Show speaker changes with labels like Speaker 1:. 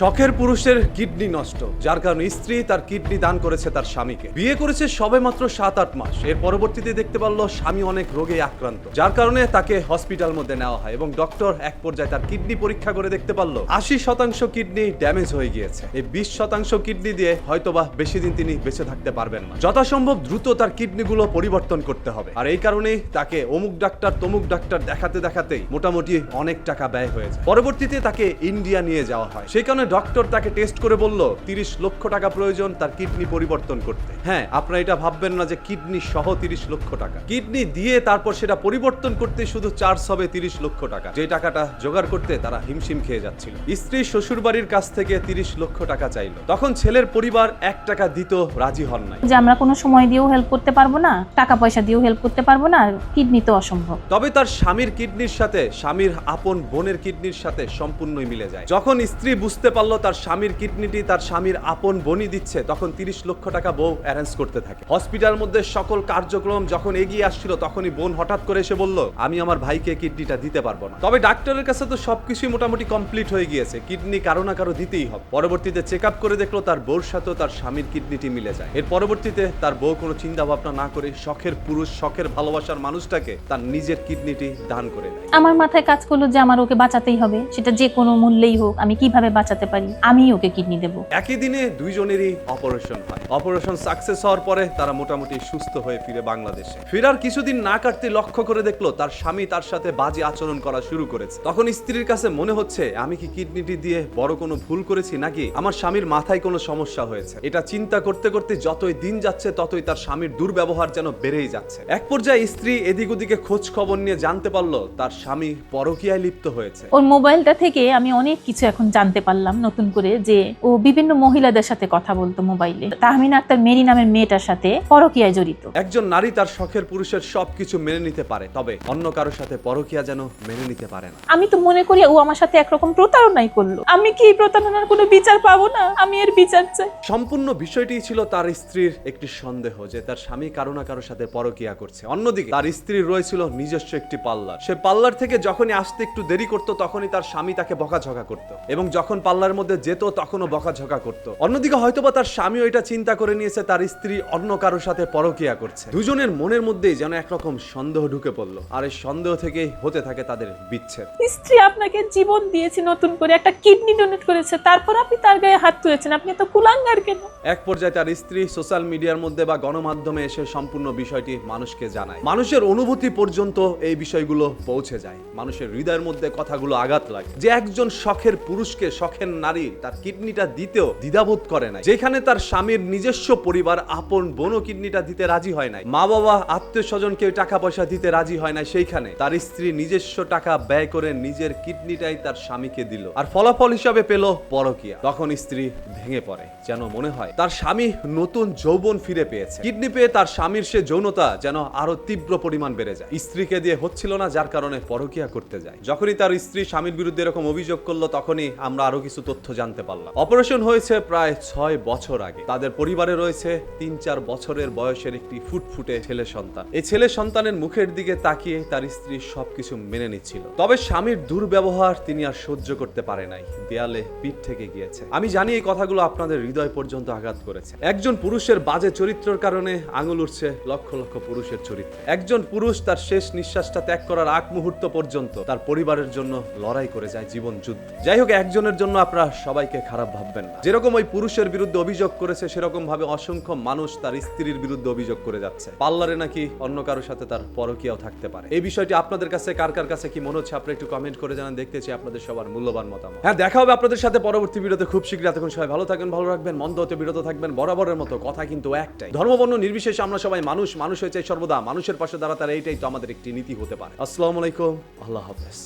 Speaker 1: শখের পুরুষের কিডনি নষ্ট, যার কারণে স্ত্রী তার কিডনি দান করেছে তার স্বামীকে। বিয়ে করেছে সবে মাত্র সাত আট মাস। এর পরবর্তীতে দেখতে পারল স্বামী অনেক রোগে আক্রান্ত, যার কারণে তাকে হসপিটাল মধ্যে নেওয়া হয় এবং ডক্টর এক পর্যায়ে তার কিডনি পরীক্ষা করে দেখতে পারল, আশি শতাংশ কিডনি ড্যামেজ হয়ে গিয়েছে। এই বিশ শতাংশ কিডনি দিয়ে হয়তোবা বেশি দিন তিনি বেঁচে থাকতে পারবেন না। যথাসম্ভব দ্রুত তার কিডনিগুলো পরিবর্তন করতে হবে। আর এই কারণেই তাকে অমুক ডাক্তার, তমুক ডাক্তার দেখাতে দেখাতেই মোটামুটি অনেক টাকা ব্যয় হয়েছে পরবর্তীতে তাকে ইন্ডিয়া নিয়ে যাওয়া হয়। সেই কারণে ডক্টর তাকে টেস্ট করে বলল তিরিশ লক্ষ টাকা প্রয়োজন তার কিডনি পরিবর্তন করতে। হ্যাঁ আপনারা এটা ভাববেন না যে কিডনি সহ তিরিশ লক্ষ টাকা। কিডনি দিয়ে তারপর সেটা পরিবর্তন করতে শুধু চার্জ হবে তিরিশ লক্ষ টাকা। যে টাকাটা জোগাড় করতে তারা হিমশিম খেয়ে যাচ্ছিল। স্ত্রী শ্বশুর বাড়ির কাছ থেকে তিরিশ লক্ষ টাকা চাইলো। তখন ছেলের পরিবার এক টাকা দিত রাজি হন নাই।
Speaker 2: যে আমরা কোনো সময় দিয়েও হেল্প করতে পারব না টাকা পয়সা দিয়েও হেল্প করতে পারব না কিডনি তো অসম্ভব।
Speaker 1: তবে তার স্বামীর কিডনির সাথে স্বামীর আপন বোনের কিডনির সাথে সম্পূর্ণই মিলে যায়। যখন স্ত্রী বুঝতে পারল তার স্বামীর কিডনিটি তার স্বামীর আপন বনি দিচ্ছে তখন তিরিশ লক্ষ টাকা বউ অ্যারেঞ্জ করতে থাকে। হসপিটাল মধ্যে সকল কার্যক্রম যখন এগিয়ে আসছিল তখনই বোন হঠাৎ করে এসে বলল আমি আমার ভাইকে কিডনিটা দিতে পারব না। তবে ডাক্তারের কাছে তো সবকিছুই মোটামুটি কমপ্লিট হয়ে গিয়েছে। কিডনি কারও না কারও দিতেই হবে। পরবর্তীতে চেক আপ করে দেখল তার বউর সাথেও তার স্বামীর কিডনিটি মিলে যায়। এর পরবর্তীতে তার বউ কোনো চিন্তা ভাবনা না করে শখের পুরুষ শখের ভালোবাসার মানুষটাকে তার নিজের কিডনিটি দান করে দেয়।
Speaker 2: আমার মাথায় কাজ করল যে আমার ওকে বাঁচাতেই হবে। সেটা যে কোনো মূল্যেই হোক আমি কীভাবে বাঁচাতে পারি? আমি ওকে কিডনি দেব।
Speaker 1: একই দিনে দুইজনেরই অপারেশন হয়। অপারেশন সাকসেস হওয়ার পরে তারা মোটামুটি সুস্থ হয়ে ফিরে বাংলাদেশে। ফেরার কিছুদিন না কাটতে লক্ষ্য করে দেখল তার স্বামী তার সাথে বাজে আচরণ করা শুরু করেছে। তখন স্ত্রীর কাছে মনে হচ্ছে, আমি কি কিডনিটি দিয়ে বড় কোনো ভুল করেছি নাকি? আমার স্বামীর মাথায় কোনো সমস্যা হয়েছে। এটা চিন্তা করতে করতে যতই দিন যাচ্ছে, ততই তার স্বামীর দুর্ব্যবহার যেন বেড়েই যাচ্ছে। এক পর্যায়ে স্ত্রী এদিক ওদিকে খোঁজ খবর নিয়ে জানতে পারল, তার স্বামী পরকীয়ায় লিপ্ত হয়েছে।
Speaker 2: ওর মোবাইলটা থেকে আমি অনেক কিছু এখন জানতে পারলাম নতুন করে যে ও বিভিন্ন মহিলাদের সাথে কথা বলতো মোবাইলে। তাহমিনা আক্তার মেরি নামের মেয়েটার সাথে পরকীয়ায় জড়িত।
Speaker 1: একজন নারী তার শখের পুরুষের সবকিছু মেনে নিতে পারে তবে অন্য কারোর সাথে পরকীয়া যেন মেনে নিতে পারে না।
Speaker 2: আমি তো মনে করি ও আমার সাথে একরকম প্রতারণাই করল। আমি কি এই প্রতারণার কোনো বিচার পাবো না? আমি এর বিচার চাই।
Speaker 1: সম্পূর্ণ বিষয়টি ছিল তার স্ত্রীর একটি সন্দেহ যে তার স্বামী কারও না কারোর সাথে পরকীয়া করছে। অন্যদিকে তার স্ত্রীর রয়েছিল নিজস্ব একটি পার্লার। সে পার্লার থেকে যখনই আসতে একটু দেরি করতো তখনই তার স্বামী তাকে বকাঝকা করতো এবং যখন পার্লার মধ্যে যেত তখনও বকাঝকা করতো। অন্যদিকে হয়তোবা তার স্বামীও এটা চিন্তা করে নিয়েছে তার স্ত্রী অন্য কারোর সাথে পরকীয়া করছে। দুজনের মনের মধ্যেই যেন একরকম সন্দেহ ঢুকে পড়ল আর এই সন্দেহ থেকেই হতে থাকে তাদের বিচ্ছেদ।
Speaker 2: স্ত্রী আপনাকে জীবন দিয়েছে নতুন করে একটা কিডনি ডোনেট করেছে তারপর আপনি তার গায়ে হাত তুলেছেন আপনি তো কুলাঙ্গার কেন?
Speaker 1: এক পর্যায়ে তার স্ত্রী সোশ্যাল মিডিয়ার মধ্যে বা গণমাধ্যমে এসে সম্পূর্ণ বিষয়টি মানুষকে জানায়। মানুষের অনুভূতি পর্যন্ত এই বিষয়গুলো পৌঁছে যায়। মানুষের হৃদয়ের মধ্যে কথাগুলো আঘাত লাগে। যে একজন শখের পুরুষকে শখের নারী তার কিডনিটা দিতেও দ্বিধাবোধ করে নাই। যেখানে তার স্বামীর নিজস্ব পরিবার আপন বোনও কিডনিটা দিতে রাজি হয় নাই। মা বাবা আত্মীয় স্বজন কেউ টাকা পয়সা দিতে রাজি হয় নাই সেইখানে। তার স্ত্রী নিজস্ব টাকা ব্যয় করে নিজের কিডনিটাই তার স্বামীকে দিল। আর ফলাফল হিসাবে পেল পরকিয়া। তখন স্ত্রী ভেঙে পড়ে, যেন মনে হয় তার স্বামী নতুন যৌবন ফিরে পেয়েছে। কিডনি পেয়ে তার স্বামীর সে যৌনতা যেন আরও তীব্র পরিমাণ বেড়ে যায়। স্ত্রীকে দিয়ে হচ্ছিল না, যার কারণে পরকিয়া করতে যায়। যখনই তার স্ত্রী স্বামীর বিরুদ্ধে এরকম অভিযোগ করল, তখনই আমরা আরও কিছু তথ্য জানতে পারলাম। অপারেশন হয়েছে প্রায় ছয় বছর আগে। তাদের পরিবারে রয়েছে তিন চার বছরের বয়সের একটি ফুটফুটে ছেলে সন্তান। এই ছেলে সন্তানের মুখের দিকে তাকিয়ে তার স্ত্রী সবকিছু মেনে নিচ্ছিল। তবে স্বামীর দুর্ব্যবহার তিনি আর সহ্য করতে পারে নাই। দেয়ালে পিঠ থেকে গিয়েছে। আমি জানি এই কথাগুলো আপনাদের হৃদয় পর্যন্ত আঘাত করেছে। একজন পুরুষের বাজে চরিত্রের কারণে আঙুল উঠছে লক্ষ লক্ষ পুরুষের চরিত্র। একজন পুরুষ তার শেষ নিঃশ্বাসটা ত্যাগ করার আগ মুহূর্ত পর্যন্ত তার পরিবারের জন্য লড়াই করে যায় জীবন যুদ্ধ। যাই হোক, একজনের জন্য আপনারা সবাইকে খারাপ ভাববেন না। যেরকম ওই পুরুষের বিরুদ্ধে অভিযোগ করেছে সেরকম ভাবে অসংখ্য মানুষ তার স্ত্রীর বিরুদ্ধে অভিযোগ করে যাচ্ছে। পার্লারে নাকি অন্য কারোর সাথে তার পরকীয়াও থাকতে পারে। এই বিষয়টি আপনাদের কাছে, কার কার কাছে কি মনে হচ্ছে আপনি একটু কমেন্ট করে জানান। দেখতে চাই আপনাদের সবার মূল্যবান মতামত। হ্যাঁ দেখা হবে আপনাদের সাথে পরবর্তী ভিডিওতে। খুব শীঘ্রই। এতক্ষণ সবাই ভালো থাকবেন, ভালো রাখবেন, মন্দ হতে বিরত থাকবেন। বরাবরের মতো কথা কিন্তু একটাই। ধর্মবর্ণ নির্বিশেষে আমরা সবাই মানুষ। মানুষ হয়েছে সর্বদা। মানুষের পাশে দাঁড়াতে আর এইটাই তো আমাদের একটি নীতি হতে পারে। আসসালামু আলাইকুম। আল্লাহ হাফেজ।